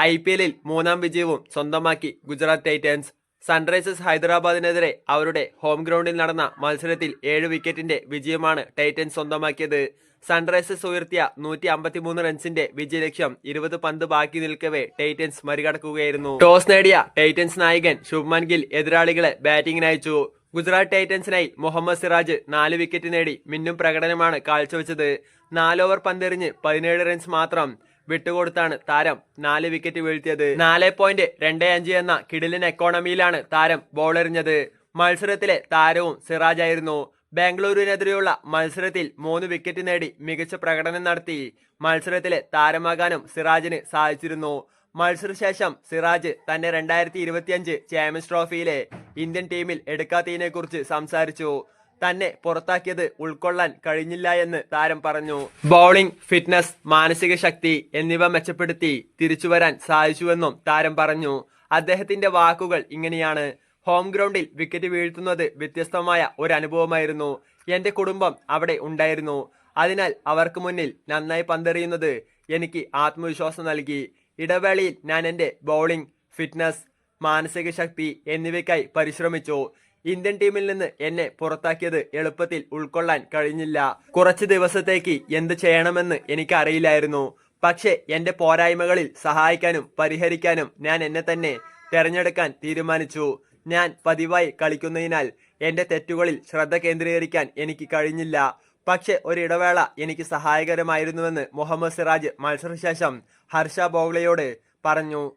I P എല്ലിൽ മൂന്നാം വിജയവും സ്വന്തമാക്കി ഗുജറാത്ത് ടൈറ്റൻസ്. സൺറൈസേഴ്സ് ഹൈദരാബാദിനെതിരെ അവരുടെ ഹോം ഗ്രൗണ്ടിൽ നടന്ന മത്സരത്തിൽ ഏഴ് വിക്കറ്റിന്റെ വിജയമാണ് ടൈറ്റൻസ് സ്വന്തമാക്കിയത്. സൺറൈസേഴ്സ് ഉയർത്തിയ നൂറ്റി അമ്പത്തിമൂന്ന് റൺസിന്റെ വിജയലക്ഷ്യം ഇരുപത് പന്ത് ബാക്കി നിൽക്കവേ ടൈറ്റൻസ് മറികടക്കുകയായിരുന്നു. ടോസ് നേടിയ ടൈറ്റൻസ് നായകൻ ശുഭ്മാൻ ഗിൽ എതിരാളികളെ ബാറ്റിംഗിനയച്ചു ഗുജറാത്ത് ടൈറ്റൻസിനായി മുഹമ്മദ് സിറാജ് നാല് വിക്കറ്റ് നേടി മിന്നും പ്രകടനമാണ് കാഴ്ചവെച്ചത്. നാലോവർ പന്തെറിഞ്ഞ് പതിനേഴ് റൺസ് മാത്രം. വിട്ടുകൊടുത്താണ് താരം. നാല് വിക്കറ്റ് വീഴ്ത്തിയത്. നാല് പോയിന്റ് രണ്ട് അഞ്ച് എന്ന കിടിലിൻ എക്കോണമിയിലാണ് താരം ബോളെറിഞ്ഞത് മത്സരത്തിലെ താരവും സിറാജ് ആയിരുന്നു. ബാംഗ്ലൂരിനെതിരെയുള്ള മത്സരത്തിൽ മൂന്ന് വിക്കറ്റ് നേടി മികച്ച പ്രകടനം നടത്തി. മത്സരത്തിലെ താരമാകാനും സിറാജിന് സാധിച്ചിരുന്നു. മത്സരശേഷം സിറാജ് തന്റെ രണ്ടായിരത്തി ഇരുപത്തിയഞ്ച് ചാമ്പ്യൻസ് ട്രോഫിയിലെ ഇന്ത്യൻ ടീമിൽ എടുക്കാത്തതിനെ കുറിച്ച് സംസാരിച്ചു. തന്നെ പുറത്താക്കിയത് ഉൾക്കൊള്ളാൻ കഴിഞ്ഞില്ല എന്ന് താരം പറഞ്ഞു. ബൗളിംഗ് ഫിറ്റ്നസ് മാനസിക ശക്തി എന്നിവ മെച്ചപ്പെടുത്തി തിരിച്ചുവരാൻ സാധിച്ചുവെന്നും താരം പറഞ്ഞു. അദ്ദേഹത്തിന്റെ വാക്കുകൾ ഇങ്ങനെയാണ്. ഹോം ഗ്രൗണ്ടിൽ വിക്കറ്റ് വീഴ്ത്തുന്നത് വ്യത്യസ്തമായ ഒരു അനുഭവമായിരുന്നു എന്റെ കുടുംബം അവിടെ ഉണ്ടായിരുന്നു. അതിനാൽ അവർക്ക് മുന്നിൽ നന്നായി പന്തെറിയുന്നത് എനിക്ക് ആത്മവിശ്വാസം നൽകി. ഇടവേളയിൽ ഞാൻ എന്റെ ബൗളിംഗ് ഫിറ്റ്നസ് മാനസിക ശക്തി എന്നിവയ്ക്കായി പരിശ്രമിച്ചു. ഇന്ത്യൻ ടീമിൽ നിന്ന് എന്നെ പുറത്താക്കിയത് എളുപ്പത്തിൽ ഉൾക്കൊള്ളാൻ കഴിഞ്ഞില്ല. കുറച്ച് ദിവസത്തേക്ക് എന്ത് ചെയ്യണമെന്ന് എനിക്കറിയില്ലായിരുന്നു. പക്ഷേ എന്റെ പോരായ്മകളിൽ സഹായിക്കാനും പരിഹരിക്കാനും ഞാൻ എന്നെ തന്നെ തെരഞ്ഞെടുക്കാൻ തീരുമാനിച്ചു. ഞാൻ പതിവായി കളിക്കുന്നതിനാൽ എന്റെ തെറ്റുകളിൽ ശ്രദ്ധ കേന്ദ്രീകരിക്കാൻ എനിക്ക് കഴിഞ്ഞില്ല. പക്ഷെ ഒരിടവേള എനിക്ക് സഹായകരമായിരുന്നുവെന്ന് മുഹമ്മദ് സിറാജ് മത്സരശേഷം ഹർഷ ബോഗ്ലയോട് പറഞ്ഞു.